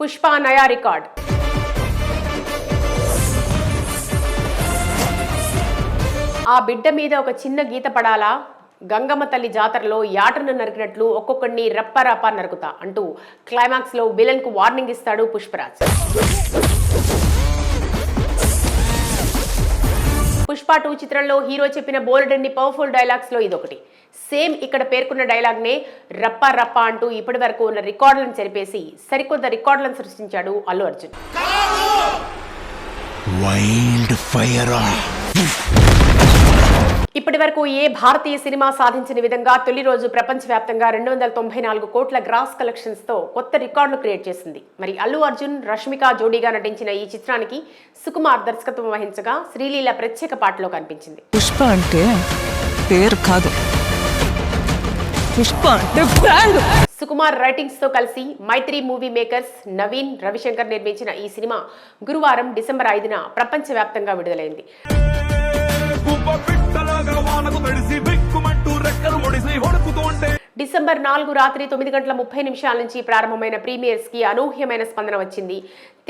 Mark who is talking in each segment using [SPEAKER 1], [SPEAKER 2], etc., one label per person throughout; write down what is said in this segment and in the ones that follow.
[SPEAKER 1] పుష్ప నయా రికార్డ్. ఆ బిడ్డ మీద ఒక చిన్న గీత పడాలా? గంగమ్మ తల్లి జాతరలో యాటను నరికినట్లు ఒక్కొక్కడిని రప్పరప నరుకుతా అంటూ క్లైమాక్స్లో విలన్కు వార్నింగ్ ఇస్తాడు పుష్పరాజ్. పుష్ప టూ చిత్రంలో హీరో చెప్పిన బోల్డన్ని పవర్ఫుల్ డైలాగ్స్లో ఇదొకటి. సేమ్ ఇక్కడ పేర్కొన్న డైలాగ్ నే రప్ప రప్ప అంటూ ఇప్పటి వరకు ఉన్న రికార్డులను చెరిపేసి సరికొత్త రికార్డులను సృష్టించాడు అల్లు అర్జున్.
[SPEAKER 2] వైల్డ్ ఫైర్
[SPEAKER 1] ఇప్పటి వరకు ఏ భారతీయ సినిమా సాధించిన విధంగా తొలి రోజు ప్రపంచవ్యాప్తంగా రెండు వందల తొంభై నాలుగు కోట్ల గ్రాస్ కలెక్షన్స్తో కొత్త రికార్డులు క్రియేట్ చేసింది. మరి అల్లు అర్జున్ రష్మిక జోడీగా నటించిన ఈ చిత్రానికి సుకుమార్ దర్శకత్వం వహించగా శ్రీలీల ప్రత్యేక పాటలో కనిపించింది.
[SPEAKER 3] పుష్ప అంటే పేరు కాదు. పుష్ప అంటే బ్రాండ్.
[SPEAKER 1] సుకుమార్ రైటింగ్స్తో కలిసి మైత్రి మూవీ మేకర్స్ నవీన్ రవిశంకర్ నిర్మించిన ఈ సినిమా గురువారం డిసెంబర్ ఐదున ప్రపంచవ్యాప్తంగా విడుదలైంది. డిసెంబర్ నాలుగు రాత్రి తొమ్మిది గంటల ముప్పై నిమిషాల నుంచి ప్రారంభమైన ప్రీమియర్స్కి అనూహ్యమైన స్పందన వచ్చింది.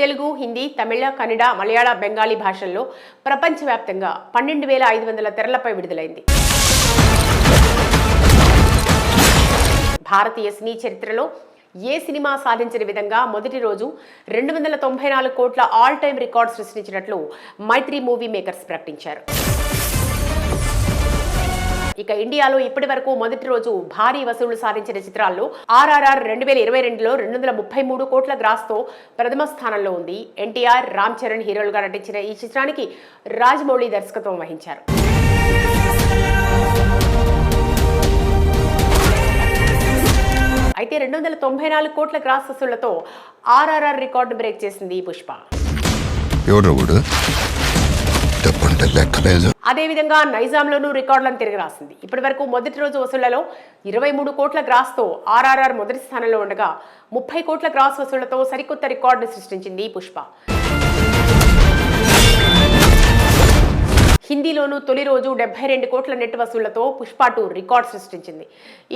[SPEAKER 1] తెలుగు హిందీ తమిళ కన్నడ మలయాళ బెంగాలీ భాషల్లో ప్రపంచవ్యాప్తంగా పన్నెండు వేల ఐదు వందల తెరలపై విడుదలైంది. భారతీయ సినీ చరిత్రలో ఏ సినిమా సాధించిన విధంగా మొదటి రోజు రెండు వందల తొంభై నాలుగు కోట్ల ఆల్ టైమ్ రికార్డ్ సృష్టించినట్లు మైత్రి మూవీ మేకర్స్ ప్రకటించారు. ఇక ఇండియాలో ఇప్పటి వరకు మొదటి రోజు భారీ వసూళ్ళు సాధించిన చిత్రాల్లో ఆర్ఆర్ఆర్ రెండు వేల ఇరవై రెండులో రెండు వందల ముప్పై మూడు కోట్ల గ్రాస్తో ప్రథమ స్థానంలో ఉంది. ఎన్టీఆర్ రామ్ చరణ్ హీరోలుగా నటించిన ఈ చిత్రానికి రాజమౌళి దర్శకత్వం వహించారు. రెండు వందల తొంభై నాలుగు కోట్ల గ్రాస్ వసూళ్ళతో ఆర్ఆర్ఆర్ రికార్డు బ్రేక్ చేసింది ఈ పుష్ప. అదేవిధంగా నైజాంలోనూ రికార్డులను తిరిగి రాసింది. ఇప్పటి వరకు మొదటి రోజు వసూళ్ళలో ఇరవై మూడు కోట్ల గ్రాస్తో ఆర్ఆర్ఆర్ మొదటి స్థానంలో ఉండగా ముప్పై కోట్ల గ్రాస్ వసూళ్ళతో సరికొత్త రికార్డును సృష్టించింది ఈ పుష్ప. హిందీలోనూ తొలి రోజు డెబ్బై రెండు కోట్ల నెట్ వసూళ్ళతో పుష్ప టూ రికార్డ్ సృష్టించింది.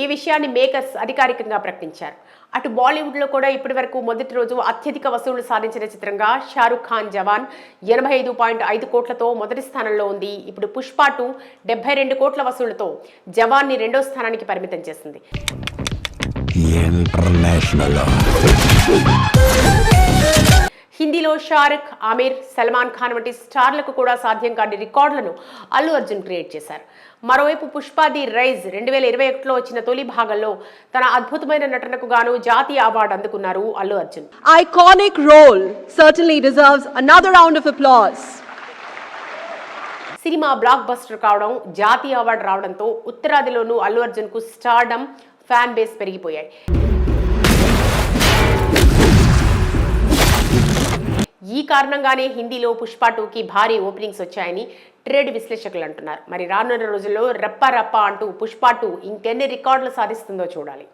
[SPEAKER 1] ఈ విషయాన్ని మేకర్స్ అధికారికంగా ప్రకటించారు. అటు బాలీవుడ్లో కూడా ఇప్పటి వరకు మొదటి రోజు అత్యధిక వసూళ్ళు సాధించిన చిత్రంగా షారుఖ్ ఖాన్ జవాన్ ఎనభై ఐదు పాయింట్ ఐదు కోట్లతో మొదటి స్థానంలో ఉంది. ఇప్పుడు పుష్ప టూ డెబ్బై రెండు కోట్ల వసూళ్ళతో జవాన్ని రెండో స్థానానికి పరిమితం చేసింది.
[SPEAKER 2] ఇంటర్నేషనల్
[SPEAKER 1] హిందీలో షారుఖ్ ఆమీర్ సల్మాన్ ఖాన్ వంటి స్టార్లకు కూడా సాధ్యం కాని రికార్డులను అల్లు అర్జున్ క్రియేట్ చేశారు. మరోవైపు పుష్ప ది రైజ్ రెండు వేల ఇరవై ఒకటిలో వచ్చిన తొలి భాగంలో తన అద్భుతమైన నటనకు గాను జాతీయ అవార్డు అందుకున్నారు Allu Arjun.
[SPEAKER 4] Iconic role certainly deserves another round of applause.
[SPEAKER 1] Cinema blockbuster కావడం జాతీయ అవార్డు రావడంతో ఉత్తరాదిలోనూ అల్లు అర్జున్కు స్టార్డమ్ ఫ్యాన్ బేస్ పెరిగిపోయాయి. కారణంగానే హిందీలో పుష్ప టూకి భారీ ఓపెనింగ్స్ వచ్చాయని ట్రేడ్ విశ్లేషకులు అంటున్నారు. మరి రానున్న రోజుల్లో రప్ప రప్ప అంటూ పుష్ప టూ ఇంకెన్ని రికార్డులు సాధిస్తుందో చూడాలి.